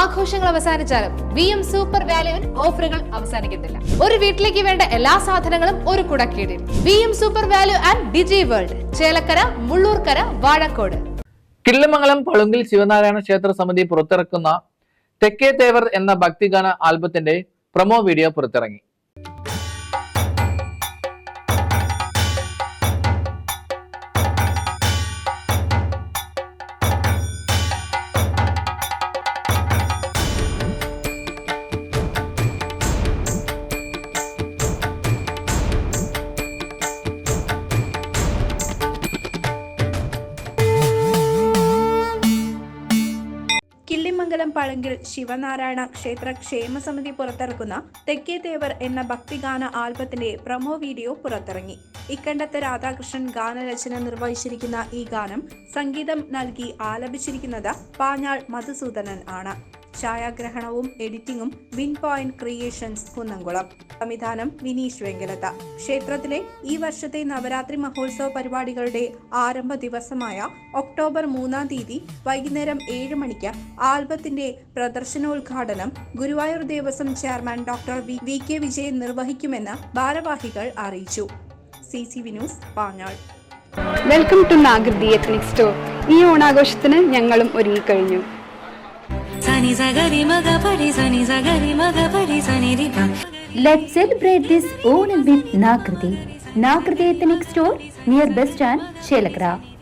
ആഘോഷങ്ങൾ അവസാനിച്ചാലും V M super വാല്യുവിൽ ഓഫറുകൾ അവസാനിക്കുന്നില്ല. ഒരു വീട്ടിലേക്ക് വേണ്ട എല്ലാ സാധനങ്ങളും ഒരു കുടക്കീടിൽ. V M super value and digi world Chelakkara Mullurkara Vazhakode. Killimangalam പളുങ്കിൽ Shivanarayana ക്ഷേത്ര സമിതി പുറത്തിറക്കുന്ന തെക്കേ തേവർ എന്ന ഭക്തിഗാന ആൽബത്തിന്റെ പ്രൊമോ വീഡിയോ പുറത്തിറങ്ങി. കിള്ളിമംഗലം പഴങ്കിൽ ശിവനാരായണ ക്ഷേത്ര ക്ഷേമ സമിതി പുറത്തിറക്കുന്ന തെക്കേ തേവർ എന്ന ഭക്തിഗാന ആൽബത്തിന്റെ പ്രൊമോ വീഡിയോ പുറത്തിറങ്ങി. ഇക്കണ്ടത്ത് രാധാകൃഷ്ണൻ ഗാനരചന നിർവഹിച്ചിരിക്കുന്ന ഈ ഗാനം സംഗീതം നൽകി ആലപിച്ചിരിക്കുന്നത് പാഞ്ഞാൾ മധുസൂദനൻ ആണ്. ഛായാഗ്രഹണവും എഡിറ്റിംഗും വിൻ പോയിന്റ് ക്രിയേഷൻസ് കുന്നംകുളം. സംവിധാനം വിനീഷ് വെങ്കലത്ത ക്ഷേത്രത്തിലെ ഈ വർഷത്തെ നവരാത്രി മഹോത്സവ പരിപാടികളുടെ ആരംഭ ദിവസമായ ഒക്ടോബർ മൂന്നാം തീയതി വൈകുന്നേരം ഏഴ് മണിക്ക് ആൽബത്തിന്റെ പ്രദർശനോദ്ഘാടനം Guruvayur Devaswom chairman doctor V K Vijayan നിർവഹിക്കുമെന്ന് ഭാരവാഹികൾ അറിയിച്ചു. C C news Panjal. Welcome to Nagriti ethnic store ഈ ഓണാഘോഷത്തിന് ഞങ്ങളും ഒരുങ്ങിക്കഴിഞ്ഞു. సని సగరి మగ పడి సని సగరి మగ పడి సని రిప let celebrate this Onam with Nakriti Nakriti ethnic store near bus stand Chelakkara